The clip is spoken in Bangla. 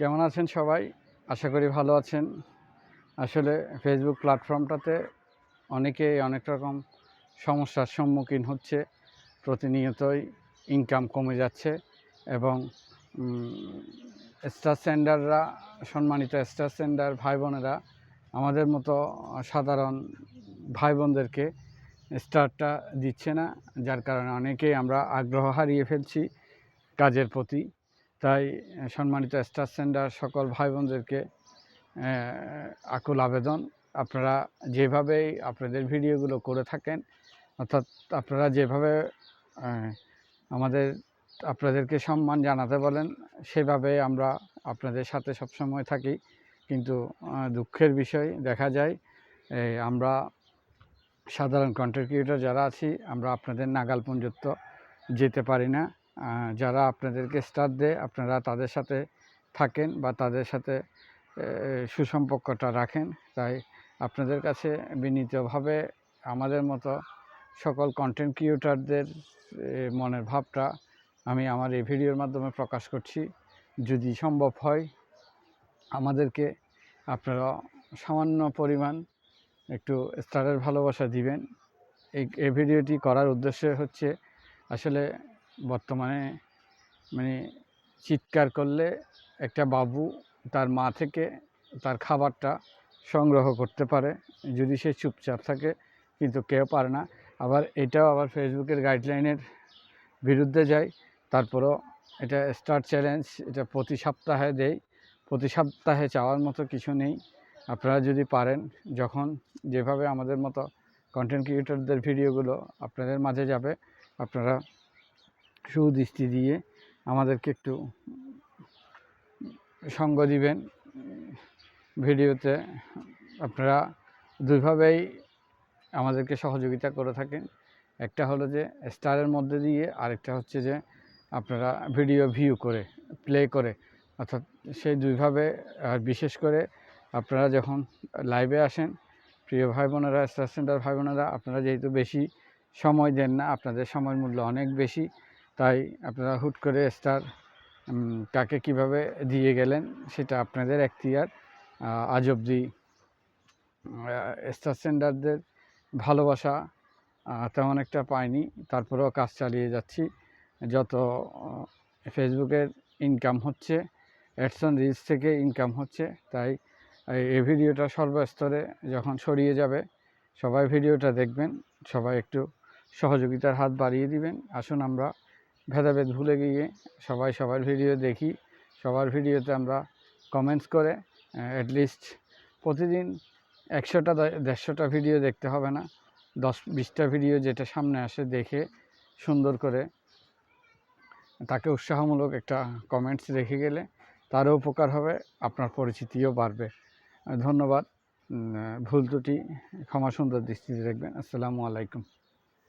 কেমন আছেন সবাই? আশা করি ভালো আছেন। আসলে ফেসবুক প্ল্যাটফর্মটাতে অনেকে অনেক রকম সমস্যার সম্মুখীন হচ্ছে। প্রতিনিয়তই ইনকাম কমে যাচ্ছে এবং স্টার সেন্ডাররা সম্মানিত স্টার সেন্ডার ভাই বোনেরা আমাদের মতো সাধারণ ভাই বোনদেরকে স্টারটা দিচ্ছে না, যার কারণে অনেকেই আমরা আগ্রহ হারিয়ে ফেলছি কাজের প্রতি। তাই সম্মানিত স্টার সেন্ডার সকল ভাই বোনদেরকে আকুল আবেদন। আপনারা যেভাবেই আপনাদের ভিডিওগুলো করে থাকেন, অর্থাৎ আপনারা যেভাবে আমাদের, আপনাদেরকে সম্মান জানাতে বলেন, সেভাবে আমরা আপনাদের সাথে সবসময় থাকি। কিন্তু দুঃখের বিষয় দেখা যায় আমরা সাধারণ কন্টেন্ট যারা আছি, আমরা আপনাদের নাগাল পর্যন্ত যেতে পারি না। যারা আপনাদেরকে স্টার দেয়, আপনারা তাদের সাথে থাকেন বা তাদের সাথে সুসম্পর্কটা রাখেন। তাই আপনাদের কাছে বিনীতভাবে আমাদের মতো সকল কন্টেন্ট ক্রিয়েটরদের মনের ভাবটা আমি আমার এই ভিডিওর মাধ্যমে প্রকাশ করছি। যদি সম্ভব হয়, আমাদেরকে আপনারা সামান্য পরিমাণ একটু স্টারের ভালোবাসা দিবেন। এই এই ভিডিওটি করার উদ্দেশ্য হচ্ছে, আসলে বর্তমানে মানে চিৎকার করলে একটা বাবু তার মা থেকে তার খাবারটা সংগ্রহ করতে পারে, যদি সে চুপচাপ থাকে কিন্তু কেউ পারে না। আবার এটাও আবার ফেসবুকের গাইডলাইনের বিরুদ্ধে যায়, তারপরও এটা স্টার চ্যালেঞ্জ এটা প্রতি সপ্তাহে দেয় প্রতি সপ্তাহে চাওয়ার মতো কিছু নেই। আপনারা যদি পারেন, যখন যেভাবে আমাদের মতো কন্টেন্ট ক্রিয়েটরদের ভিডিওগুলো আপনাদের মাঝে যাবে, আপনারা সুদৃষ্টি দিয়ে আমাদেরকে একটু সঙ্গ দিবেন। ভিডিওতে আপনারা দুইভাবেই আমাদেরকে সহযোগিতা করে থাকেন। একটা হলো যে স্টারের মধ্যে দিয়ে, আরেকটা হচ্ছে যে আপনারা ভিডিও ভিউ করে, প্লে করে, অর্থাৎ সেই দুইভাবে, আর বিশেষ করে আপনারা যখন লাইভে আসেন, প্রিয় ভাই বোনেরা স্টার সেন্টার ভাই বোনেরা আপনারা যেহেতু বেশি সময় দেন না, আপনাদের সময় মূল্য অনেক বেশি তাই আপনারা হুট করে স্টার কাকে কীভাবে দিয়ে গেলেন সেটা আপনাদের এখতিয়ার। আজ অবধি স্টার সেন্টারদের ভালোবাসা তেমন একটা পাইনি। তারপরেও কাজ চালিয়ে যাচ্ছি। যত ফেসবুকের ইনকাম হচ্ছে অ্যাডসন রিলস থেকে ইনকাম হচ্ছে, তাই এই- ভিডিওটা সর্বস্তরে যখন ছড়িয়ে যাবে, সবাই ভিডিওটা দেখবেন, সবাই একটু সহযোগিতার হাত বাড়িয়ে দিবেন। আসুন আমরা ভেদাভেদ ভুলে গিয়ে সবাই সবার ভিডিও দেখি, সবার ভিডিওতে আমরা কমেন্টস করে অ্যাটলিস্ট প্রতিদিন একশোটা দেড়শোটা ভিডিও দেখতে হবে না, দশ বিশটা ভিডিও যেটা সামনে আসে দেখে সুন্দর করে তাকে উৎসাহমূলক একটা কমেন্টস রেখে গেলে তারও উপকার হবে, আপনার পরিচিতিও বাড়বে। ধন্যবাদ। ভুল ত্রুটি ক্ষমা সুন্দর দৃষ্টিতে দেখবেন। আসসালামু আলাইকুম।